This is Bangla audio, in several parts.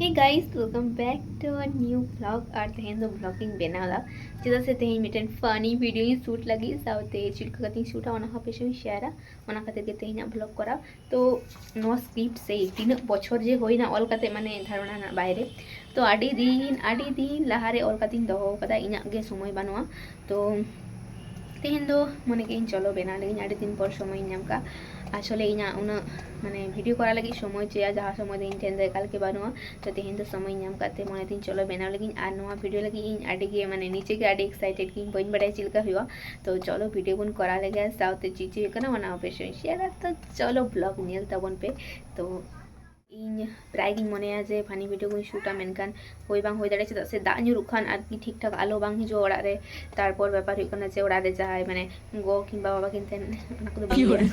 Hey guys welcome back to our new vlog আর तहन लोग ब्लॉगिंग बेनाला जिधर से तहन मिटन फनी वीडियो ही शूट लगी साउते चिल्का कती शूट आ ओना पे से शेयर ओना खाते के तहन ब्लॉग करा तो नो स्क्रिप्ट से तीन बछर जे होइना ऑल काते माने धारणा ना बाहरे तो आडी दिन आडी दिन लहारे ऑल कातिन दहो कदा इना गे समय बनवा तो तहन दो मने के चलो बेना लेकिन आडी दिन पर समय नाम का আসলে ᱤᱧᱟᱹᱜ ᱩᱱᱟᱹᱜ মানে ভিডিও করার লাগি সময় চেয়া যাহা সময় দিন ᱴᱷᱮᱱ ᱫᱚ ᱮᱠᱟᱞ ᱜᱮ ᱵᱟᱹᱱᱩᱜᱼᱟ ᱛᱚ ᱛᱮᱦᱮᱧ ᱫᱚ ᱥᱚᱢᱚᱭ ᱧᱟᱢ ᱠᱟᱛᱮ ᱢᱚᱱᱮ ᱛᱤᱧ ᱪᱚᱞᱚ ᱵᱮᱱᱟᱣ ᱞᱟᱹᱜᱤᱫ ᱟᱨ ᱱᱚᱣᱟ ᱵᱷᱤᱰᱤᱭᱳ ᱞᱟᱹᱜᱤᱫ ᱤᱧ ᱟᱹᱰᱤ ᱜᱮ ᱢᱟᱱᱮ ᱱᱤᱡᱮ ᱜᱮ ᱟᱹᱰᱤ ᱮᱠᱥᱟᱭᱴᱮᱰ ᱜᱤᱧ ᱵᱟᱹᱧ ᱵᱟᱰᱟᱭ ᱪᱮᱫ ᱞᱮᱠᱟ ᱦᱩᱭᱩᱜᱼᱟ ᱛᱚ ᱪᱚᱞᱚ ᱵᱷᱤᱰᱤᱭᱳ ᱵᱚᱱ ᱠᱚᱨᱟᱣ ᱞᱮᱜᱮ ᱥᱟᱶᱛᱮ ᱪᱮᱫ ᱪᱮᱫ ᱦᱩᱭᱩᱜ ᱠᱟᱱᱟ ᱚᱱᱟ ᱚᱯᱮᱥᱚᱧ ᱥᱮᱭᱟᱨᱟ ᱛᱚ ᱪᱚᱞᱚ ᱵᱞᱚᱜ ᱧᱮᱞ ᱛᱟᱵᱚᱱ ᱯᱮ ᱛᱚ ᱤᱧ ᱯᱨᱟᱭ ᱜᱤᱧ ᱢᱚᱱᱮᱭᱟ ᱡᱮ ᱯᱷᱟᱱᱤ ᱵᱷᱤᱰᱤᱭᱳ ᱠᱚᱧ ᱥᱩᱴᱟ ᱢᱮᱱᱠᱷᱟᱱ ᱦᱳᱭ ᱵᱟᱝ ᱦᱳᱭ ᱫᱟᱲᱮᱭᱟᱜᱼᱟ ᱪᱮᱫᱟᱜ ᱥᱮ ᱫᱟᱜ ᱧᱩᱨᱩᱜ ᱠᱷᱟᱱ ᱟᱨᱠᱤ ᱴᱷᱤᱠ ᱴᱷᱟᱠ ᱟᱞᱚ ᱵᱟᱝ ᱦᱤᱡᱩᱜᱼᱟ ᱚᱲᱟᱜ ᱨᱮ ᱛᱟᱨᱯᱚᱨ ᱵᱮᱯᱟᱨ ᱦᱩᱭᱩᱜ ᱠᱟᱱᱟ ᱡᱮ ᱚᱲᱟᱜ ᱨᱮ ᱡᱟᱦᱟᱸᱭ ᱢᱟᱱᱮ ᱜᱚ ᱠᱤᱝᱵᱟ ᱵᱟᱵᱟ ᱠᱤᱱ ᱛᱟᱦᱮᱱ ᱚᱱᱟ ᱠᱚᱫᱚ ᱵᱟᱝ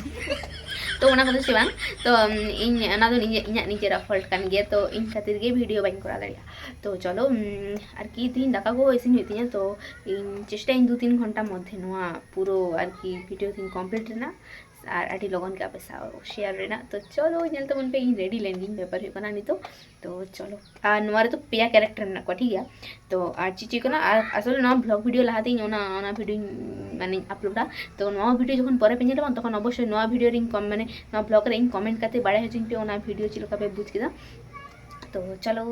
ᱛᱚ ᱚᱱᱟ ᱠᱚᱫᱚ ᱪᱮᱫ ᱵᱟᱝ ᱛᱚ ᱤᱧ ᱚᱱᱟ ᱫᱚ ᱤᱧᱟᱹᱜ ᱱᱤᱡᱮᱨᱟᱜ ᱯᱷᱚᱞᱴ ᱠᱟᱱ ᱜᱮᱭᱟ ᱛᱚ ᱤᱧ ᱠᱷᱟᱹᱛᱤᱨ ᱜᱮ ᱵᱷᱤᱰᱤᱭᱳ ᱵᱟᱹᱧ ᱠᱚᱨᱟᱣ ᱫᱟᱲᱮᱭᱟᱜᱼᱟ ᱛᱚ ᱪᱚᱞᱚ ᱟᱨᱠᱤ ᱛᱤᱦᱤᱧ ᱫᱟᱠᱟ ᱠᱚ ᱤᱥᱤᱱ ᱦᱩᱭᱩᱜ ᱛᱤᱧᱟ ᱛᱚ ᱤᱧ ᱪᱮᱥᱴᱟᱭᱟᱹᱧ ᱫᱩ ᱛᱤᱱ ᱜᱷᱚᱱᱴᱟ ᱢᱚᱫᱽᱫᱷᱮ ᱱᱚᱣᱟ ᱯᱩᱨᱳ ᱟᱨᱠᱤ ᱵᱷᱤᱰᱤᱭᱳ ᱛᱤᱧ ᱠᱚᱢᱯᱞᱤᱴ ᱨᱮᱱᱟᱜ ᱟᱨ ᱟᱹᱰᱤ ᱞᱚᱜᱚᱱ ᱜᱮ ᱟᱯᱮ ᱥᱟᱶ ᱥᱮᱭᱟᱨ ᱨᱮᱱᱟᱜ ᱛᱚ ᱪᱚᱞᱚ ᱧᱮᱞ ᱛᱟᱵᱚᱱ ᱯᱮ ᱤᱧ ᱨᱮᱰᱤ ᱞᱮᱱ ᱜᱤᱧ ᱵᱮᱯᱟᱨ ᱦᱩᱭᱩᱜ ᱠᱟᱱᱟ ᱱᱤᱛᱚᱜ ᱛᱚ ᱪᱚᱞᱚ ᱟᱨ ᱱᱚᱣᱟ ᱨᱮᱫᱚ ᱯᱮᱭᱟ ᱠᱮᱨᱮᱠᱴᱟᱨ ᱢᱮᱱᱟᱜ ᱠᱚᱣᱟ ᱴᱷᱤᱠ ᱜᱮᱭᱟ ᱛᱚ ᱟᱨ ᱪᱤᱪᱤ ᱠᱟᱱᱟ ᱟᱨ ᱟᱥᱚᱞᱮ ᱱᱚᱣᱟ ᱵᱞᱚᱜ ᱵᱷᱤᱰᱤᱭᱳ ᱞᱟᱦᱟᱛᱮᱧ ᱚᱱᱟ ᱚᱱᱟ ᱵᱷᱤᱰᱤᱭᱳᱧ ᱢᱟᱱᱮᱧ ᱟᱯᱞᱳᱰᱟ ᱛᱚ ᱱᱚᱣᱟ ᱵᱷᱤᱰᱤᱭᱳ ᱡᱚᱠᱷᱚᱱ ᱯᱚᱨᱮ ᱯᱮ ᱧᱮᱞ ᱛᱚᱠᱷᱚᱱ ᱚᱵᱚᱥᱥᱳᱭ ᱱᱚᱣᱟ ᱵᱷᱤᱰᱤᱭᱳ ᱨᱤᱧ ᱠᱚᱢ ᱢᱟᱱᱮ ᱱᱚᱣᱟ ᱵᱞᱚᱜ ᱨᱮ ᱤᱧ ᱠᱚᱢᱮᱱᱴ ᱠᱟᱛᱮ ᱵᱟᱲᱟᱭ ᱦᱚᱪᱚᱧ ᱯᱮ ᱚᱱᱟ ᱵᱷᱤᱰᱤᱭᱳ ᱪᱮᱫ ᱞᱮᱠᱟ ᱯᱮ ᱵᱩᱡᱽ ᱠᱮᱫᱟ তো চলো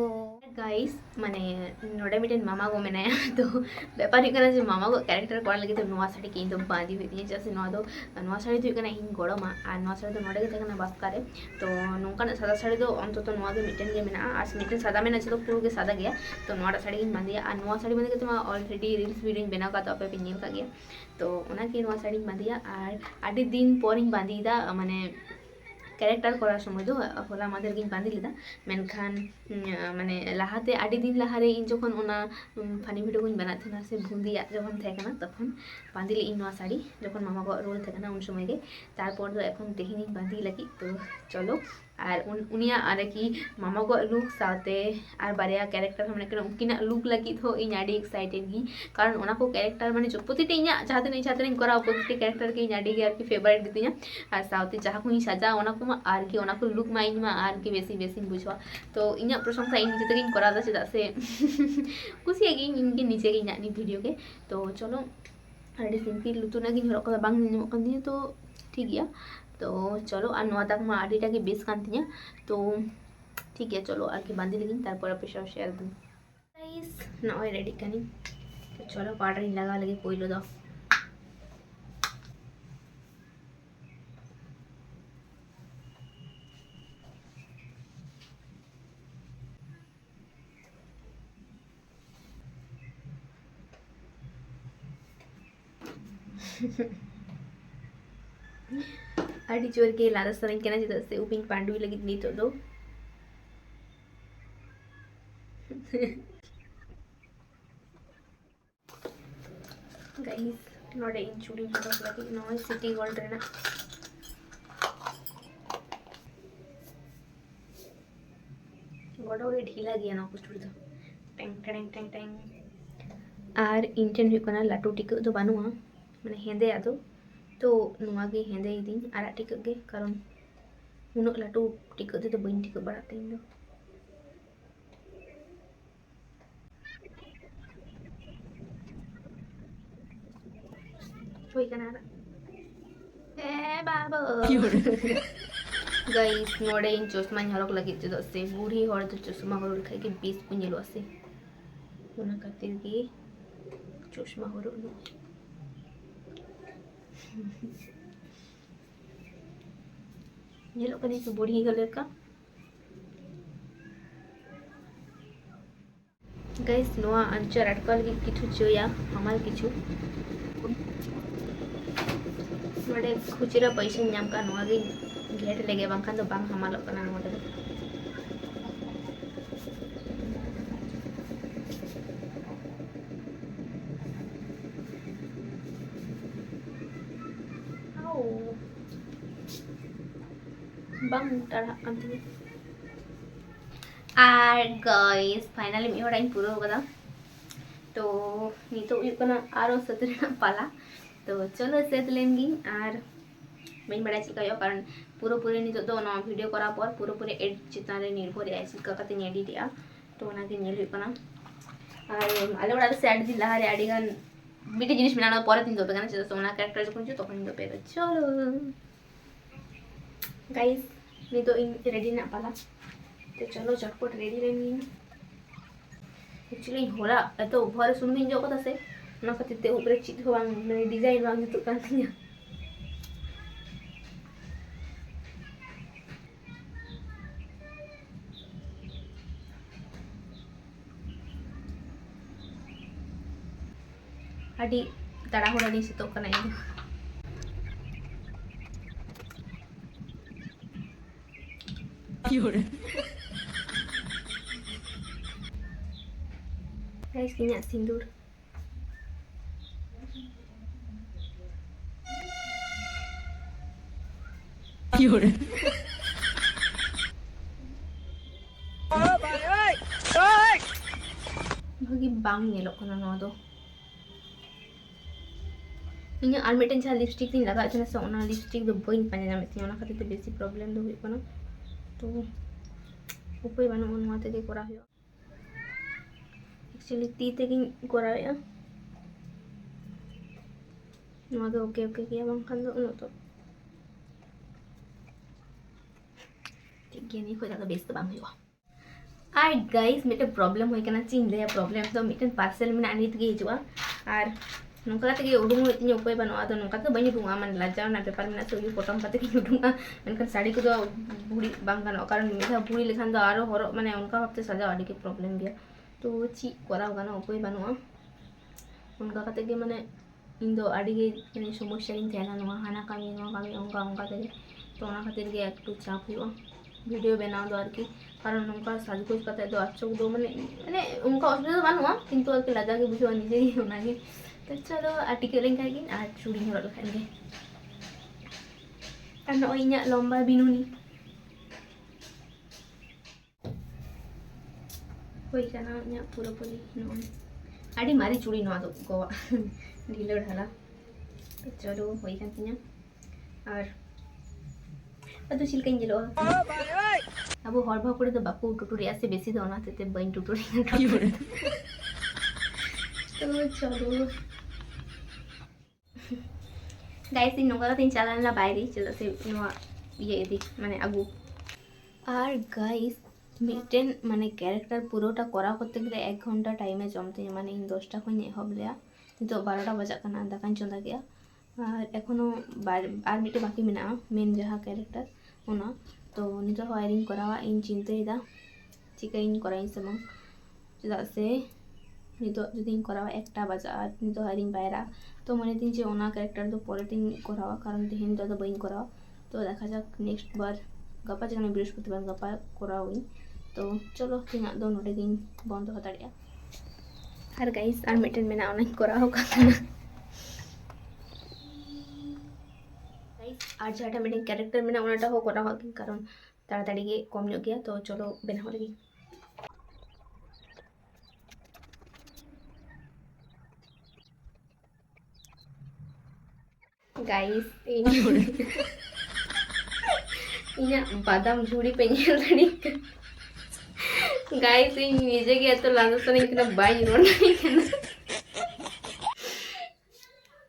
গাইস মানে নোটা মিটেন মামা গো মেনে তো ব্যাপার এখানে যে মামা গো ক্যারেক্টার করার লাগে তো নোয়া শাড়ি কিন্তু বাঁধি হয়ে যাচ্ছে নোয়া তো নোয়া শাড়ি তো এখানে হিং গরমা আর নোয়া শাড়ি তো নোটা গে থাকে না বাস করে তো নৌকান সাদা শাড়ি তো অন্তত নোয়া গে মিটেন গে মেনা আর মিটেন সাদা মেনা ছিল পুরো গে সাদা গে তো নোয়াটা শাড়ি হিং বাঁধিয়া আর নোয়া শাড়ি বাঁধে তোমার অলরেডি রিলস ভিডিও বেনাও কাতো আপে পিনিয়ে কাগে তো ওনাকে নোয়া শাড়ি বাঁধিয়া আর আটি দিন পর হিং বাঁধিয়ে মানে ᱠᱮᱨᱮᱠᱴᱟᱨ ᱠᱚᱨᱟᱣ ᱥᱚᱢᱚᱭ ᱫᱚ ᱦᱚᱞᱟ ᱢᱟᱫᱷᱮᱨ ᱜᱤᱧ ᱵᱟᱸᱫᱮ ᱞᱮᱫᱟ ᱢᱮᱱᱠᱷᱟᱱ ᱢᱟᱱᱮ ᱞᱟᱦᱟᱛᱮ ᱟᱹᱰᱤ ᱫᱤᱱ ᱞᱟᱦᱟᱨᱮ ᱤᱧ ᱡᱚᱠᱷᱚᱱ ᱚᱱᱟ ᱯᱷᱟᱱᱤ ᱵᱷᱤᱰᱤᱭᱳ ᱠᱚᱧ ᱵᱮᱱᱟᱣ ᱛᱟᱦᱮᱱᱟ ᱥᱮ ᱵᱩᱸᱫᱤᱭᱟᱜ ᱡᱚᱠᱷᱚᱱ ᱛᱟᱦᱮᱸ ᱠᱟᱱᱟ ᱛᱚᱠᱷᱚᱱ ᱵᱟᱸᱫᱮ ᱞᱮᱫ ᱤᱧ ᱱᱚᱣᱟ ᱥᱟᱹᱲᱤ ᱡᱚᱠᱷᱚᱱ ᱢᱟᱢᱟ ᱠᱚᱣᱟᱜ ᱨᱳᱞ ᱛᱟᱦᱮᱸ ᱠᱟᱱᱟ ᱩᱱ ᱥᱚᱢᱚᱭ ᱜᱮ ᱛᱟᱨᱯᱚᱨ ᱫᱚ ᱮᱠᱷᱚᱱ ᱛᱮᱦᱮᱧ ᱤᱧ ᱵᱟᱸᱫᱮ ᱞᱟᱹᱜᱤᱫ ᱛᱚ ᱪᱚᱞᱚ ᱟᱨ ᱩᱱᱤᱭᱟᱜ ᱟᱨᱠᱤ ᱢᱟᱢᱟ ᱠᱚᱣᱟᱜ ᱞᱩᱠ ᱥᱟᱶᱛᱮ ᱟᱨ ᱵᱟᱨᱭᱟ ᱠᱮᱨᱮᱠᱴᱟᱨ ᱢᱮᱱᱟᱜ ᱠᱤᱱᱟ ᱩᱱᱠᱤᱱᱟᱜ ᱞᱩᱠ ᱞᱟᱹᱜᱤᱫ ᱦᱚᱸ ᱤᱧ ᱟᱹᱰᱤ ᱮᱠᱥᱟᱭᱴᱮᱰ ᱜᱤᱧ ᱠᱟᱨᱚᱱ ᱚᱱᱟ ᱠᱚ ᱠᱮᱨᱮᱠᱴᱟᱨ ᱢᱟᱱᱮ ᱯᱨᱚᱛᱤᱴᱟ ᱤᱧᱟᱹᱜ ᱡᱟᱦᱟᱸ ᱛᱤᱱᱟᱹᱜ ᱡᱟᱦᱟᱸ ᱛᱤᱱᱟᱹᱜ ᱠᱚᱨᱟᱣ ᱯᱨᱚᱛᱤᱴᱟ ᱠᱮᱨᱮᱠᱴᱟᱨ ᱜᱮ ᱤᱧ ᱟᱹᱰᱤ ᱜᱮ ᱟᱨᱠᱤ ᱯᱷᱮᱵᱟᱨᱤᱴ ᱜᱮᱛᱤᱧᱟ ᱟᱨ ᱥᱟᱶᱛᱮ ᱡᱟᱦᱟᱸ ᱠᱚᱧ ᱥᱟᱡᱟᱣ ᱚᱱᱟ ᱠᱚᱢᱟ ᱟᱨᱠᱤ ᱚᱱᱟ ᱠᱚ ᱞᱩᱠ ᱢᱟ ᱤᱧ ᱢᱟ ᱟᱨᱠᱤ ᱵᱮᱥᱤ ᱵᱮᱥᱤᱧ ᱵᱩᱡᱷᱟᱹᱣᱟ ᱛᱚ ᱤᱧᱟᱹᱜ ᱯᱨᱚᱥᱚᱝᱥᱟ ᱤᱧ ᱱᱤᱡᱮ ᱛᱮᱜᱮᱧ ᱠᱚᱨᱟᱣ ᱮᱫᱟ ᱪᱮᱫᱟᱜ ᱥᱮ ᱠᱩᱥᱤᱭᱟᱜ ᱜᱤᱭᱟᱹᱧ ᱤᱧᱜᱮ ᱱᱤᱡᱮᱜᱮ ᱤᱧᱟᱹᱜ ᱱᱤᱭᱟᱹ ᱵᱷᱤᱰᱤᱭᱳ ᱜᱮ ᱛᱚ ᱪᱚᱞᱚ ᱟᱹᱰᱤ ᱥᱤᱢᱯᱤᱞ ᱞᱩᱛᱩᱨ ᱨᱮᱱᱟᱜ ᱜᱤᱧ ᱦᱚᱨᱚᱜ ᱠᱟᱫᱟ ᱵᱟᱝ ᱧᱮᱞ ᱧᱟᱢᱚᱜ ᱠᱟᱱ ᱛᱤᱧᱟᱹ ᱛᱚ ᱴᱷᱤᱠ ᱜᱮᱭᱟ ᱛᱚ ᱪᱚᱞᱚ ᱟᱨ ᱱᱚᱣᱟ ᱛᱟᱠ ᱢᱟ ᱟᱹᱰᱤᱴᱟ ᱜᱮ ᱵᱮᱥ ᱠᱟᱱ ᱛᱤᱧᱟ ᱛᱚ ᱴᱷᱤᱠ ᱜᱮᱭᱟ ᱪᱚᱞᱚ ᱟᱨᱠᱤ ᱵᱟᱸᱫᱮ ᱞᱮᱜᱤᱧ ᱛᱟᱨᱯᱚᱨ ᱟᱯᱮ ᱥᱟᱶ ᱥᱮᱭᱟᱨ ᱫᱟᱹᱧ ᱜᱟᱭᱤᱥ ᱱᱚᱜᱼᱚᱭ ᱨᱮᱰᱤ ᱠᱟᱹᱱᱤᱧ ᱛᱚ ᱪᱚᱞᱚ ᱯᱟᱣᱰᱟᱨ ᱤᱧ ᱞᱟᱜᱟᱣ ᱞᱟᱹᱜᱤᱫ ᱯᱳᱭᱞᱳ ᱫᱚ Mm-hmm. टीचर के लादा संरचना से दस्ते उपिंग पांडुवी लगी नहीं तो दो। Guys, not injuring sort of like you know city world na गोड़ा ढीला गया ना, कुछ तो। टैंग टैंग टैंग टैंग आर इंटेन हुई लाटू टिको तो बानुआ हाँ। मैंने हेदे तो ᱛᱚ ᱱᱚᱣᱟ ᱜᱮ ᱦᱮᱸᱫᱮᱭᱤᱫᱤᱧ ᱟᱨᱟᱜ ᱴᱤᱠᱟᱹᱜ ᱜᱮ ᱠᱟᱨᱚᱱ ᱩᱱᱟᱹᱜ ᱞᱟᱹᱴᱩ ᱴᱤᱠᱟᱹᱜ ᱛᱮᱫᱚ ᱵᱟᱹᱧ ᱴᱤᱠᱟᱹᱜ ᱵᱟᱲᱟᱜ ᱛᱮ ᱤᱧ ᱫᱚ ᱦᱩᱭ ᱠᱟᱱᱟ ᱟᱨᱟᱜ ᱮ ᱵᱟᱵᱟ गाइस नोड़े इन चश्मा हरक लगे चेदा से बूढ़ी हर तो चश्मा हरक लखाय के बेस को नेलो से ओना खातिर गे चश्मा हरक नो नेलो कने से बूढ़ी गले का गाइस नोआ अंचर अटकल के किछु चोया हमार किछु नोड़े खुचरा पैसा नाम का नोआ गे गेट लेगे बंखान तो बांग हमालो कना আর গাইস ফাইনালি मीवाडाइन પૂરો કદા તો ની તો યુ કના આરો સતરના પાલા તો ચલો સેત લેંગી આર মেন বেড়াচ্ছি কাজও কারণ পুরোপুরি নিত তো না ভিডিও করার পর পুরোপুরি এডিট চিতারে নির্ভর আছি কাকাতে এডিট ইয়া তো ওনাকে নিয়ে লই পানা আর আলে ওরা স্যাড দি লাহারে আডিগান বিটি জিনিস বানানোর পরে তিন দোপে কেন? সেটা ওনার ক্যারেক্টার যখন তখন দোপে চলো। guys ᱱᱤᱛ ᱫᱚ ᱤᱧ ᱨᱮᱰᱤ ᱨᱮᱱᱟᱜ ᱯᱟᱞᱟ ᱛᱚ ᱪᱚᱞᱚ ᱡᱚᱴᱯᱚᱴ ᱨᱮᱰᱤ ᱞᱮᱱᱜᱤᱧ ᱮᱠᱪᱩᱭᱟᱞᱤ ᱦᱚᱲᱟᱜ ᱮᱛᱚ ᱵᱷᱚᱨ ᱥᱩᱱᱩᱢᱤᱧ ᱡᱚᱜ ᱠᱟᱫᱟ ᱥᱮ ᱚᱱᱟ ᱠᱷᱟᱹᱛᱤᱨ ᱛᱮ ᱩᱵ ᱨᱮ ᱪᱮᱫ ᱦᱚᱸ ᱵᱟᱝ ᱢᱟᱱᱮ ᱰᱤᱡᱟᱭᱤᱱ ᱵᱟᱝ ᱡᱩᱛᱩᱜ ᱠᱟᱱ ᱛᱤᱧᱟ ᱟᱹᱰᱤ ᱛᱟᱲᱟᱦᱩᱲᱟᱹ ᱞᱤᱧ ᱥᱟᱹᱛᱚᱜ ᱠᱟᱱᱟ ᱤᱧ Guys, inyak sindur. ᱵᱷᱟᱹᱜᱤ ᱵᱟᱝ ᱧᱮᱞᱚᱜ ᱠᱟᱱᱟ ᱱᱚᱣᱟ ᱫᱚ ᱤᱧᱟᱹᱜ ᱟᱨ ᱢᱤᱫᱴᱮᱱ ᱡᱟᱦᱟᱸ ᱞᱤᱯᱥᱴᱤᱠ ᱤᱧ ᱞᱟᱜᱟᱣ ᱛᱟᱦᱮᱱᱟ ᱥᱮ ᱚᱱᱟ ᱞᱤᱯᱥᱴᱤᱠ ᱫᱚ ᱵᱟᱹᱧ ᱯᱟᱸᱡᱟ ᱧᱟᱢᱮᱫ ᱛᱤᱧᱟ ᱚᱱᱟ ᱠᱷᱟᱹᱛᱤᱨ ᱛᱮ ᱵᱮᱥᱤ ᱯᱨᱚᱵᱞᱮᱢ ᱫᱚ ᱦᱩᱭᱩᱜ ᱠᱟᱱᱟ તો ઉપેવાનું ઉન્માથી કરાવ્યો એકચ્યુઅલી તી તેગી કરાવ્યા ᱱᱚᱣᱟᱜᱮ ᱳᱠᱮ ᱳᱠᱮ ᱜᱮᱭᱟ ᱵᱟᱝᱠᱷᱟᱱ ᱫᱚ ᱩᱱᱟᱹᱜ ᱫᱚ ᱴᱷᱤᱠ ᱜᱮᱭᱟ ᱱᱤᱭᱟᱹ ᱠᱷᱚᱡ ᱫᱚ ᱵᱮᱥ ᱫᱚ ᱵᱟᱝ ᱦᱩᱭᱩᱜᱼᱟ আর গাইস মিᱫᱴᱮᱱ প্রবলেম হয়ে ᱠᱟᱱᱟ ᱪᱮᱫ ᱤᱧ ᱞᱟᱹᱭᱟ ᱯᱨᱚᱵᱞᱮᱢ ᱫᱚ ᱢᱤᱫᱴᱮᱱ ᱯᱟᱨᱥᱮᱞ ᱢᱮᱱᱟᱜᱼᱟ ᱱᱤᱛ ᱜᱮ ᱦᱤᱡᱩᱜᱼᱟ ᱟᱨ ᱱᱚᱝᱠᱟ ᱠᱟᱛᱮ ᱜᱮ ᱩᱰᱩᱝ ᱦᱩᱭᱩᱜ ᱛᱤᱧᱟᱹ ᱩᱯᱟᱹᱭ ᱵᱟᱹᱱᱩᱜᱼᱟ ᱟᱫᱚ ᱱᱚᱝᱠᱟ ᱫᱚ ᱵᱟᱹᱧ ᱩᱰᱩᱝᱚᱜᱼᱟ ᱢᱟᱱᱮ ᱞᱟᱡᱟᱣ ᱨᱮᱱᱟᱜ ᱵᱮᱯᱟᱨ ᱢᱮᱱᱟᱜᱼᱟ ᱥᱮ ᱩᱭᱩ ᱯᱚᱴᱚᱢ ᱠᱟᱛᱮ ᱜᱤᱧ ᱩᱰᱩᱝᱚᱜᱼᱟ ᱢᱮᱱᱠᱷᱟᱱ ᱥᱟᱹᱲᱤ ᱠᱚᱫᱚ ᱵᱷᱩᱲᱤ ᱵᱟᱝ ᱜᱟᱱᱚᱜᱼᱟ ᱠᱟᱨᱚᱱ ᱢᱤᱫ ᱫᱷᱟᱣ ᱵᱷᱩᱲᱤ ᱞᱮᱠᱷᱟᱱ ᱫᱚ ᱟᱨᱚ ᱦᱚᱨᱚᱜ ᱢᱟᱱᱮ ᱚᱱᱠᱟ ᱵᱷᱟᱵᱛᱮ ᱥᱟᱡᱟᱣ ᱟᱹᱰᱤ ᱜᱮ ᱯᱨᱚᱵᱞᱮᱢ ᱜᱮᱭᱟ ᱛᱚ ᱪᱮᱫ ᱠᱚᱨᱟᱣ ᱜᱟᱱᱚᱜᱼᱟ ᱩᱯᱟᱹᱭ ᱵᱟᱹᱱᱩᱜᱼᱟ ᱚᱱᱠᱟ ᱠᱟᱛᱮ ᱜᱮ ᱢᱟᱱᱮ ᱤᱧ ᱫᱚ ᱟᱹᱰᱤ ᱜᱮ ᱢᱟᱱᱮ ᱥᱚᱢᱚᱥᱥᱟ ᱨᱤᱧ ᱛᱟᱦᱮᱱᱟ ᱱᱚᱣᱟ ᱦᱟᱱᱟ ᱠᱟᱹᱢᱤ ᱱᱚᱣᱟ ᱠᱟᱹᱢᱤ ᱚᱱᱠᱟ ᱚᱱᱠᱟ ᱛᱮᱜᱮ ᱛᱚ ᱚᱱᱟ ᱠᱷᱟᱹᱛᱤᱨ ᱜᱮ একটু চাপ ᱦᱩᱭᱩᱜᱼᱟ ভিডিও বেনাও দো আর কি কারণ নৌকা সাজগোজ কাতে দো আচক দো মানে মানে উনকা অসুবিধা বানুয়া কিন্তু আর কি লাজা গে বুঝো নিজে হি चलो आर्टिकल लेकिन और चूड़ी हर लखान कार नई इन लम्बा बिनुनी हुई पुरोपुरी नई मारे चूड़ी ना गवा ढिलो ढाला तो चलो हुई और ᱟᱫᱚ ᱪᱮᱫ ᱞᱮᱠᱟᱧ ᱧᱮᱞᱚᱜᱼᱟ ᱟᱵᱚ ᱦᱚᱲ ᱵᱷᱟᱵ ᱠᱚᱨᱮ ᱫᱚ ᱵᱟᱠᱚ ᱴᱩᱴᱩᱨᱮᱜᱼᱟ ᱥᱮ ᱵᱮᱥᱤ ᱫᱚ ᱚᱱᱟ ᱦᱚᱛᱮᱡ ᱛᱮ ᱵᱟᱹᱧ ᱴᱩᱴᱩᱨᱮᱜᱼᱟ ᱛᱚ ᱪᱚᱞᱚ ᱜᱟᱭᱤᱥ ᱤᱧ ᱱᱚᱝᱠᱟ ᱠᱟᱛᱮᱧ ᱪᱟᱞᱟᱣ ᱞᱮᱱᱟ ᱵᱟᱭᱨᱮ ᱪᱮᱫᱟᱜ ᱥᱮ ᱱᱚᱣᱟ ᱤᱭᱟᱹ ᱤᱫᱤ ᱢᱟᱱᱮ ᱟᱹᱜᱩ ᱟᱨ ᱜᱟᱭᱤᱥ ᱢᱤᱫᱴᱮᱱ ᱢᱟᱱᱮ ᱠᱮᱨᱮᱠᱴᱟᱨ ᱯᱩᱨᱟᱹᱴᱟ ᱠᱚᱨᱟᱣ ᱠᱚᱨᱛᱮ ᱜᱮᱞᱮ ᱮᱠ ᱜᱷᱚᱱᱴᱟ ᱴᱟᱭᱤᱢᱮ ᱡᱚᱢ ᱛᱤᱧᱟ ᱢᱟᱱᱮ ᱤᱧ ᱫᱚᱥᱴᱟ ᱠᱷᱚᱱᱤᱧ ᱮᱦᱚᱵ ᱞᱮᱜᱼᱟ ᱱᱤᱛᱚᱜ ᱵᱟᱨᱚᱴᱟ ᱵᱟᱡᱟᱜ ᱠᱟᱱᱟ ᱫᱟᱠᱟᱧ ᱪᱚᱸᱫᱟ ᱠᱮᱜᱼᱟ ᱟᱨ ᱮᱠᱷᱚᱱᱳ ᱟᱨ ᱢᱤᱫᱴᱮᱱ ᱵᱟᱹᱠᱤ ᱢᱮᱱᱟᱜᱼᱟ ᱢᱮᱱ ᱡᱟᱦᱟᱸ ᱠᱮᱨᱮᱠᱴᱟᱨ ᱚᱱᱟ ᱛᱚ ᱱᱤᱛᱚᱜ ᱦᱚᱸ ᱟᱭᱨᱤᱧ ᱠᱚᱨᱟᱣᱟ ᱤᱧ ᱪᱤᱱᱛᱟᱹᱭᱮᱫᱟ ᱪᱤᱠᱟᱹᱧ ᱠᱚᱨᱟᱣᱟᱹᱧ ᱥᱮ ᱵᱟᱝ ᱪᱮᱫᱟᱜ ᱥᱮ ᱱᱤᱛᱚ ᱡᱩᱫᱤᱧ ᱠᱚᱨᱟᱣᱟ ᱮᱠᱴᱟ ᱵᱟᱡᱟᱜᱼᱟ ᱱᱤᱛᱚᱜ বাইরা। তো মনে দিন যে ᱡᱮ ক্যারেক্টার তো পরের দিন ᱠᱚᱨᱟᱣᱟ কারণ ᱛᱮᱦᱮᱧ ᱫᱚ ᱟᱫᱚ ᱵᱟᱹᱧ ᱠᱚᱨᱟᱣᱟ তো দেখা যাক নেক্সট বার গপা যেখানে বৃহস্পতিবার গপা করা করাওই তো চলো তিনাক দো নোটে দিন বন্ধ হতাড়িয়া আর গাইস আর মেটেন মেনা অনেক করা হোক আর যেটা মেটেন ক্যারেক্টার মেনা ওনাটা হোক করা হোক, কারণ তাড়াতাড়ি গিয়ে কম নিয়োগ গিয়া, তো চলো বেনা হলে গিয়ে guys. ইনা বাদাম ঝুড়ি পেঞ্চল তারিখ গাইস এই নিজেকে এত লাঞ্ছনা ইতনা বাই রোনা কেন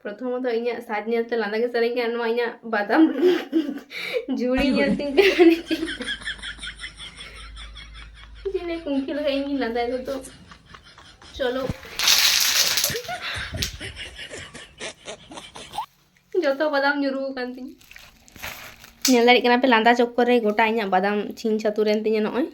প্রথমত ইনা সাজ নিয়ে তো লান্দা গেছে রেখে আনো ইনা বাদাম ঝুড়ি নিয়ে তিন পেনেছি জিনে কুঙ্কি লাগাই নি লান্দা তো চলো ᱡᱚᱛᱚ ᱵᱟᱫᱟᱢ ᱧᱩᱨᱩ ᱟᱠᱟᱱ ᱛᱤᱧᱟᱹ ᱧᱮᱞ ᱫᱟᱲᱮᱭᱟᱜ ᱠᱟᱱᱟ ᱯᱮ ᱞᱟᱸᱫᱟ ᱪᱚᱠᱠᱚᱨ ᱨᱮ ᱜᱚᱴᱟ ᱤᱧᱟᱹᱜ ᱵᱟᱫᱟᱢ ᱪᱷᱤᱧ ᱪᱷᱟᱹᱛᱩᱨᱮᱱ ᱛᱤᱧᱟᱹ ᱱᱚᱜᱼᱚᱭ